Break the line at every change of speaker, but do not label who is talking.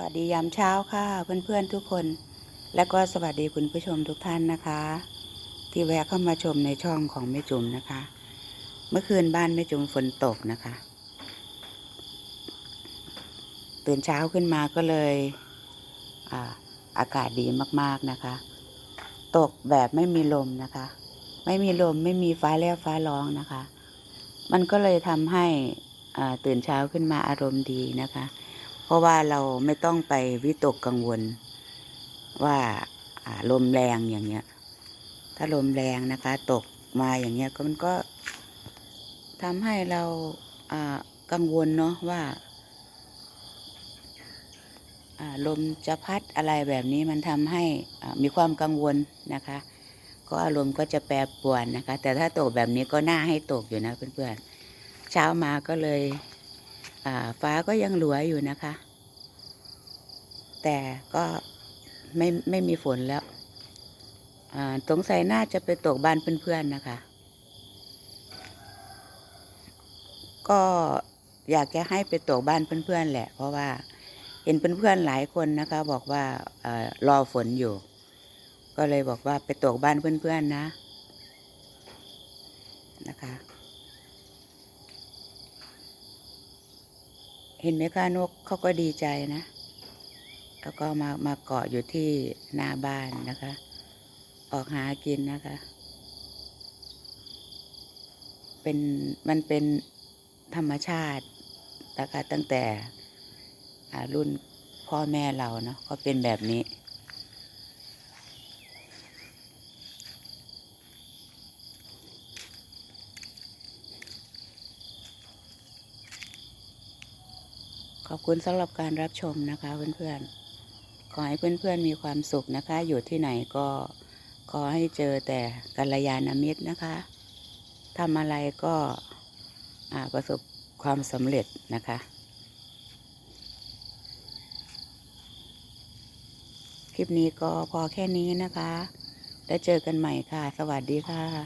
วัสดียามเช้าค่ะเพื่อนๆทุกคน และก็สวัสดีคุณผู้ชมทุกท่านนะคะ ที่แวะเข้ามาชมในช่องของแม่จุ๋มนะคะ เมื่อคืนบ้านแม่จุ๋มฝนตกนะคะ ตื่นเช้าขึ้นมาก็เลยอาอากาศดีมากๆนะคะ ตกแบบไม่มีลมนะคะ ไม่มีลมไม่มีฟ้าแลบฟ้าร้องนะคะ มันก็เลยทำให้ตื่นเช้าขึ้นมาอารมณ์ดีนะคะ เพราะว่าเราไม่ต้องไปวิตกกังวล ว่าลมแรงอย่างเงี้ย ถ้าลมแรงนะคะ ตกมาอย่างเงี้ยก็มันก็ทำให้เรากังวลเนาะว่าลมจะพัดอะไรแบบนี้มันทำให้มีความกังวลนะคะ ก็อารมณ์ก็จะแปรปรวนนะคะ แต่ถ้าตกแบบนี้ก็น่าให้ตกอยู่นะเพื่อนๆเช้ามาก็เลยฟ้าก็ยังหลัวอยู่นะคะ แต่ก็ไม่ไม่มีฝนแล้วสงสัยน่าจะไปตกบ้านเพื่อนๆนะคะ ก็อยากจะให้ไปตกบ้านเพื่อนๆแหละ เพราะว่าเห็นเพื่อนๆหลายคนนะคะ บอกว่าอรอฝนอยู่ ก็เลยบอกว่าไปตกบ้านเพื่อนๆนะนะคะ เห็นไหมคะนกเขาก็ดีใจนะ แล้วก็มามาเกาะอยู่ที่หน้าบ้านนะคะ ออกหากินนะคะ เป็นมันเป็นธรรมชาตินะคะตั้งแต่รุ่นพ่อแม่เราเนาะก็เป็นแบบนี้ขอบคุณสำหรับการรับชมนะคะเพื่อนๆ ขอให้เพื่อนๆมีความสุขนะคะ อยู่ที่ไหนก็ขอให้เจอแต่กัลยาณมิตรนะคะทำอะไรก็ประสบความสำเร็จนะคะ คลิปนี้ก็พอแค่นี้นะคะ แล้วเจอกันใหม่ค่ะ สวัสดีค่ะ